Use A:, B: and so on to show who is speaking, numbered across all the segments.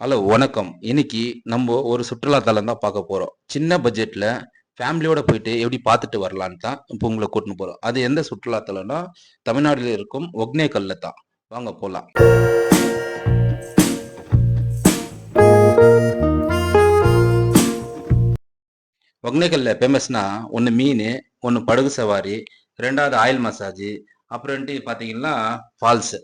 A: Hello வணக்கம். இன்னைக்கு நம்ம ஒரு சுற்றுலாத்தலம் தான் பார்க்க போகிறோம் சின்ன பட்ஜெட்டில் ஃபேமிலியோட போயிட்டு எப்படி பார்த்துட்டு வரலான்னு தான் இப்போ உங்களை கூட்டின்னு போகிறோம் அது எந்த சுற்றுலாத்தலம்னா? தமிழ்நாட்டில் இருக்கும் ஒக்னேக்கல்ல தான். வாங்க போகலாம் ஒக்னேக்கல்ல ஃபேமஸ்னா ஒன்று மீன் ஒன்று படகு சவாரி ரெண்டாவது ஆயில் மசாஜ் அப்புறம்ட்டு பார்த்தீங்கன்னா ஃபால்ஸு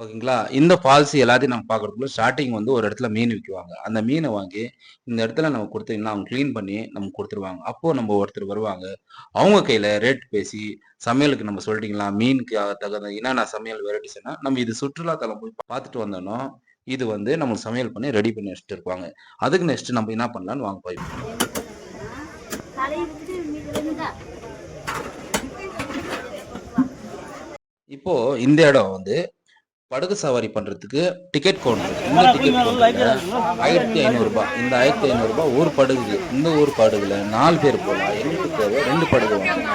A: ஓகேங்களா? இந்த பாலிசி எல்லாத்தையும் நம்ம பார்க்கறதுக்குள்ள ஸ்டார்டிங் வந்து ஒரு இடத்துல மீன் விற்குவாங்க அந்த மீனை வாங்கி இந்த இடத்துல நம்ம கொடுத்தீங்கன்னா அவங்க க்ளீன் பண்ணி நமக்கு கொடுத்துருவாங்க. அப்போ நம்ம ஒருத்தர் வருவாங்க. அவங்க கையில ரேட் பேசி சமையலுக்கு நம்ம சொல்லிட்டீங்களா மீனுக்கு தகுந்த என்னென்ன சமையல் வெரைட்டிஸ்னா நம்ம இது சுற்றுலாத்தலம் போய் பார்த்துட்டு வந்தோம்னா இது வந்து நம்ம சமையல் பண்ணி ரெடி பண்ணி வச்சுட்டு இருப்பாங்க. அதுக்கு நெக்ஸ்ட் நம்ம என்ன பண்ணலாம்னு வாங்க போய். இப்போ இந்த இடம் வந்து படகு சவாரி பண்றதுக்கு டிக்கெட் கவுண்டர் இந்த டிக்கெட் கவுண்டர்ல ஆயிரத்தி ஐநூறு ரூபாய். இந்த ஆயிரத்தி ஐநூறு ரூபாய் ஒரு படகுக்கு இந்த ஒரு படகுல நாலு பேர் போகலாம் எங்களுக்கு தேவை ரெண்டு படகு வாங்கணும்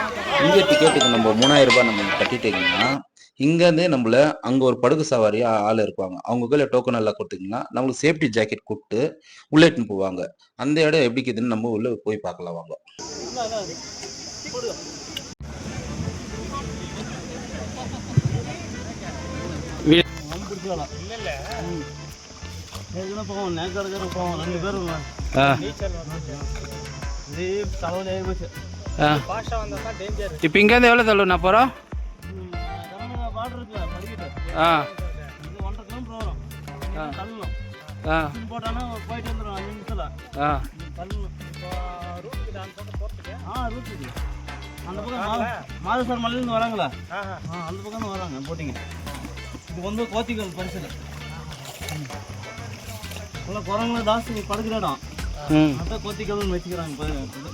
A: இங்க டிக்கெட்டுக்கு நம்ம மூணாயிரம் ரூபாய் நம்ம கட்டிட்டீங்கன்னா இங்க இருந்து நம்மள அங்க ஒரு படகு சவாரி ஆள் இருப்பாங்க. அவங்க கையில டோக்கன் எல்லாம் கொடுத்தீங்கன்னா நம்மளுக்கு சேஃப்டி ஜாக்கெட் கொடுத்து உள்ளேட்டுன்னு போவாங்க. அந்த இடம் எப்படி இருக்குதுன்னு நம்ம உள்ள போய் பார்க்கலாம் வாங்க.
B: பிடிச்சலாம் இல்லை இல்லை ஏற்கனவே போவோம் நேக்கடற்கரை போவோம் ரெண்டு பேரும் தலைவலி ஆகி போச்சு பாஷா வந்தால் தான் டேஞ்சர்
C: இப்போ இங்கேருந்து எவ்வளோ தள்ளுண்ணா போகிறோம் ஆ.
B: இது ஒன்றரை கிலோமீட்டர் வரும் தள்ளணும்
C: ஆ
B: போட்டானா போயிட்டு வந்துடும் அஞ்சு நிமிஷத்தில்
C: ஆ.
B: தள்ளணும் ரூட்டுக்கு அந்த பக்கம் போகிறதுக்கு ஆ ரூட்டுக்கு அந்த பக்கம் மா- மாதேஸ்வரம் மலையிலேருந்து வராங்களா? ஆ அந்த பக்கம் வராங்க போட்டிங்க. இது வந்து கோத்திகள் பரிசல். நல்லா குரங்குல ஜாஸ்தி படுக்கிற இடம்
C: ம்.
B: அதான் கோத்திகள்னு வச்சுக்கிறாங்க பாருங்க இது.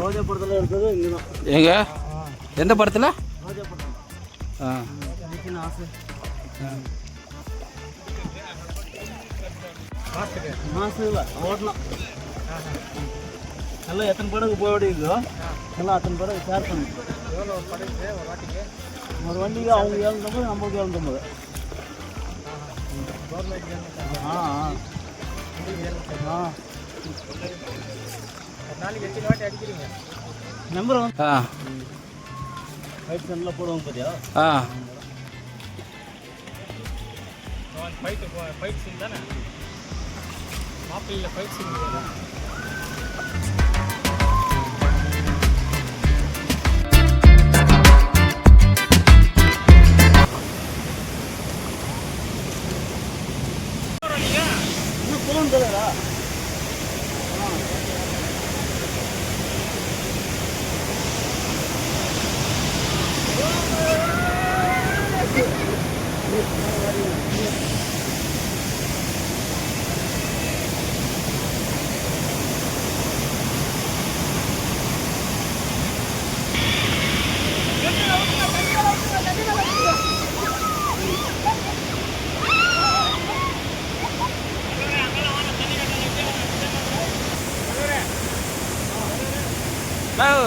B: ரோஜா படத்தில் இருக்கிறது இங்கே தான்
C: எங்க? எந்த படத்தில்?
B: ரோஜா படம்.
C: ஆ.
B: ஆசை. மாசு இல்லை ஓட்டலாம் எல்லாம் எத்தனை படகு போய் ஓடிக்குதோ எல்லாம் அத்தனை படகு ஷேர் பண்ணிக்கிறோம் எவ்வளோ படகு ஒரு வாட்டிக்கு? ஒரு வண்டிக்கு அவங்க ஏழுநூத்தம்பது நம்மளுக்கு ஏழுநூத்தம்பது ஆ ஆ. ஆ. நாளைக்கு எத்தனை வாட்டி அடிக்கிறீங்க? நம்பர் வந்து
C: ஆ.
B: ஃபைட் சென்டரில் போடுவாங்க பார்த்தியா
C: ஆ.
B: ஃபைட் ஃபைட் சீன் தானே? மாப்பிள்ளையில் fight scene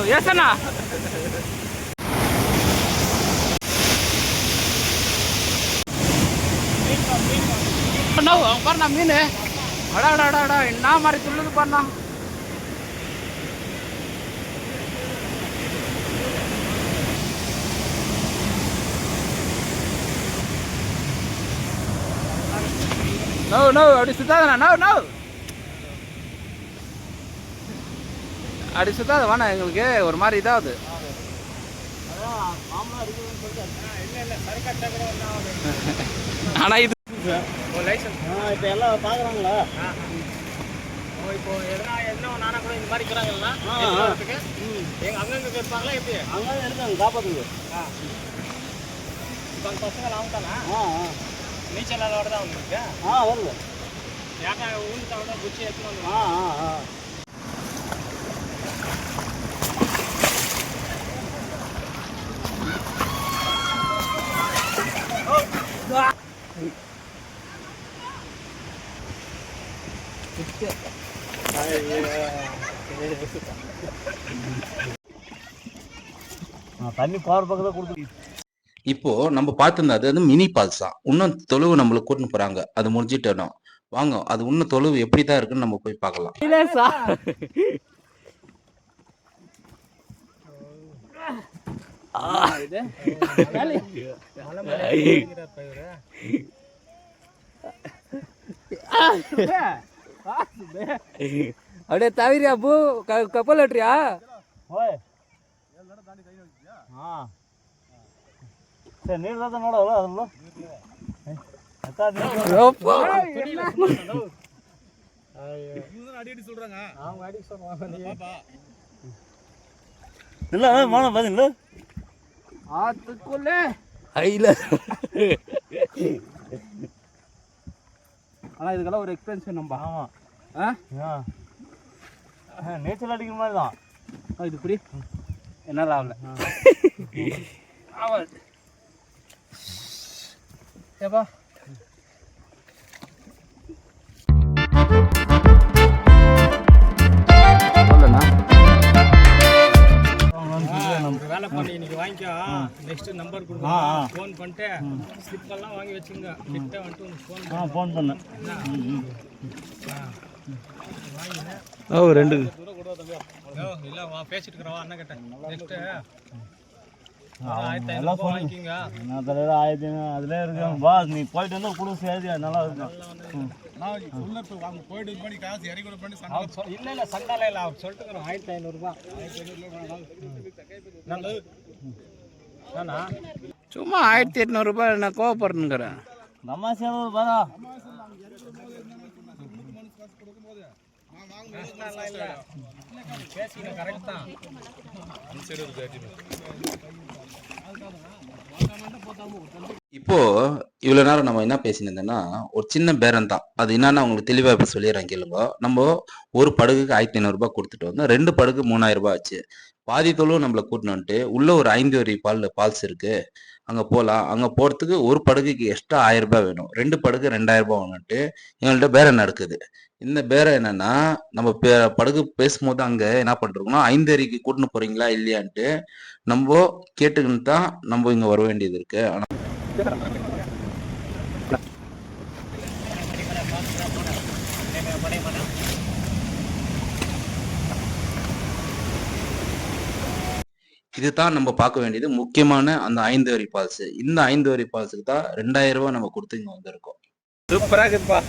C: Yes or not? அங்க பாருண்ணா மீன். அடா அடா அடா அடா என்ன மாதிரி துள்ளுது பாருண்ணா நோ நோ அப்படி சுத்தாதண்ணா நோ நோ அப்படி சுத்தாத வேணாம் எங்களுக்கு ஒரு மாதிரி இதாகுது.
B: அதான் மாமலாம் அடிக்கிறதுன்னு சொல்லிட்டு இல்லை இல்லை சரக்கட்டை கூட ஒன்றும்
C: ஆனா இது
B: இப்போ எல்லாம் பார்க்குறாங்களா இப்போ எதனா எதனா நானா கூட இந்த மாதிரி இருக்கிறாங்களா? எங்க அங்கங்க இருப்பாங்களா எப்படி? அங்கே இருக்காங்க காப்பாத்துங்க. இப்போ அந்த பசங்க ஆகுதானா ஆ ஆ. நீச்சல் அதோட தான் வந்துருக்கு ஆ வருது யாக்கா ஊந்துட்டா குச்சி எடுத்துன்னு வந்து ஆ ஆ ஆ. தண்ணி போகிற பக்கத்தில் கொடுத்து
A: இப்போ நம்ம பார்த்திருந்தா அது வந்து மினி பால்ஸ் தான். இன்னும் தொழுவு நம்மளுக்கு கூட்டின்னு போறாங்க. அது முடிஞ்சிட்டோம் வாங்க அது இன்னும் தொழுவு எப்படி தான் இருக்குன்னு நம்ம போய் பார்க்கலாம்.
C: அப்படியே தவிரியா பூ கப்பல் வெட்டுறியா?
B: ஓய். ஆ. சரி நீர் தான் நோட அதெல்லாம் அடி சொல்றாங்க
C: அவங்க அடி ஆனா இதுக்கெல்லாம் ஒரு எக்ஸ்பென்சிவ் நம்ப
B: ஆமாம்
C: ஆ?
B: நீச்சல் அடிக்கிற மாதிரி தான்.
C: ஆ, இது புரி என்னால் ஆகல ஆவல் ஏப்பா. சொல்லண்ணா.
D: வேலை பண்ணி இன்னைக்கு வாங்கிக்கோ. நெக்ஸ்ட் நம்பர் கொடுங்க.
B: ஆ.
D: ஃபோன் பண்ணிட்டு ஸ்லிப் எல்லாம் வாங்கி வச்சுங்க. கிட்ட வந்துட்டு உனக்கு ஃபோன்
B: ஆ ஃபோன் பண்ணேன்
C: ஓ ரெண்டு.
D: இல்ல வா பேசிட்டு இருக்கிறவா அண்ணன் கிட்ட. நெக்ஸ்ட் வாங்கிக்கோங்க.
B: நான் தலையில ஆயிரத்தி அதிலே இருக்கேன் வா நீ போயிட்டு வந்தா கூட நல்லா இருக்கும்.
D: அவர் சொ- இல்ல இல்ல சண்டால இல்ல அவர் சொல்லிட்டு இருக்கிறோம் ஆயிரத்தி ஐநூறுபா நல்லது ஏன்னா
C: சும்மா ஆயிரத்தி எட்நூறுபா நான் கோவப்படுறேங்கிறேன்
B: நம்ம சேவை வரா
A: இப்போ இவ்வளவு நேரம் நம்ம என்ன பேசினதுன்னா ஒரு சின்ன பேரம் தான். அது என்னன்னு உங்களுக்கு தெளிவாக இப்போ சொல்லிடுறேன் கேளுங்க. நம்ம ஒரு படகுக்கு ஆயிரத்தி ஐநூறுரூபா கொடுத்துட்டு வந்தோம். ரெண்டு படகு மூணாயிரம் ரூபாய் ஆச்சு. பாதி தொழுவும் நம்மளை கூட்டினு வந்துட்டு உள்ள ஒரு ஐந்து வரி பால் பால்ஸ் இருக்கு. அங்கே போகலாம் அங்கே போகிறதுக்கு ஒரு படகுக்கு எக்ஸ்ட்ரா ஆயிரம் ரூபாய் வேணும். ரெண்டு படகு ரெண்டாயிரம் ரூபாய் வேணும்ட்டு எங்கள்கிட்ட பேரம் நடக்குது இந்த பேரம் என்னன்னா நம்ம பே- படகு பேசும்போது அங்கே என்ன பண்ணுறோம்னா ஐந்து கூட்டின்னு போறீங்களா இல்லையான்ட்டு நம்ம கேட்டுக்கின்னு தான் நம்ம இங்கே வர வேண்டியது இருக்கு. ஆனால் இதுதான் நம்ம பார்க்க வேண்டியது முக்கியமான அந்த ஐந்து வரி பால்ஸ் இந்த ஐந்து வரி பால்ஸுக்கு தான் ரெண்டாயிரம் ரூபாய் நம்ம கொடுத்து இங்க வந்திருக்கோம்.
C: சூப்பராக இருக்குதுப்பா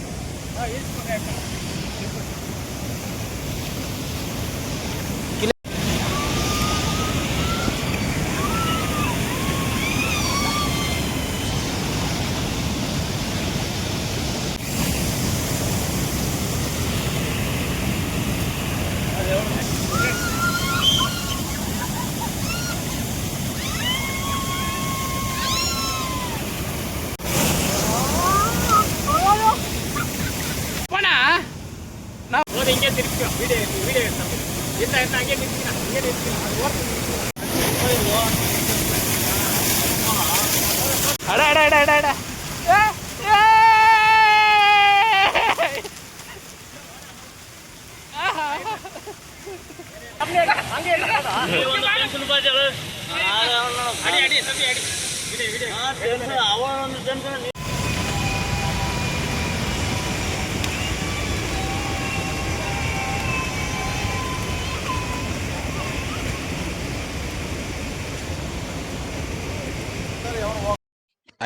D: đây đây
B: đây đây đây.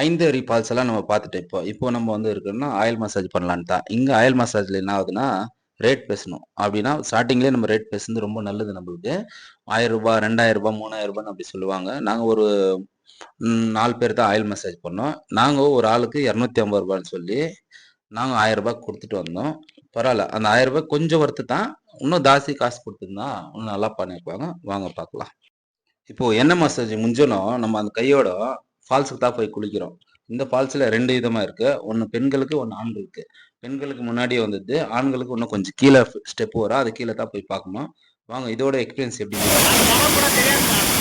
A: ஐந்து ரீபால்ஸ் பால்ஸ் எல்லாம் நம்ம பார்த்துட்டு இப்போ இப்போ நம்ம வந்து இருக்கோம்னா ஆயில் மசாஜ் பண்ணலான்னு தான் இங்கே ஆயில் மசாஜில் என்ன ஆகுதுன்னா ரேட் பேசணும். அப்படின்னா ஸ்டார்டிங்லேயே நம்ம ரேட் பேசுறது ரொம்ப நல்லது நம்மளுக்கு. ஆயிரம் ரூபாய் ரெண்டாயிரம் ரூபாய் மூணாயிரம் ரூபான்னு அப்படி சொல்லுவாங்க. நாங்கள் ஒரு நாலு பேர் தான் ஆயில் மசாஜ் பண்ணோம். நாங்கள் ஒரு ஆளுக்கு இரநூத்தி ஐம்பது ரூபான்னு சொல்லி நாங்கள் ஆயிரம் ரூபாய் கொடுத்துட்டு வந்தோம். பரவாயில்ல. அந்த ஆயிரம் ரூபாய் கொஞ்சம் ஒர்த்து தான். இன்னும் ஜாஸ்தி காசு கொடுத்துருந்தா இன்னும் நல்லா பண்ணியிருப்பாங்க. வாங்க பார்க்கலாம். இப்போ என்ன மசாஜ் முஞ்சனும் நம்ம அந்த கையோட ஃபால்ஸுக்கு தான் போய் குளிக்கிறோம். இந்த ஃபால்ஸில் ரெண்டு விதமாக இருக்குது ஒன்று பெண்களுக்கு ஒன்று ஆண்களுக்கு. பெண்களுக்கு முன்னாடியே வந்தது ஆண்களுக்கு இன்னும் கொஞ்சம் கீழே ஸ்டெப் வரும். அது கீழே தான் போய் பார்க்கணும். வாங்க இதோட எக்ஸ்பீரியன்ஸ் எப்படி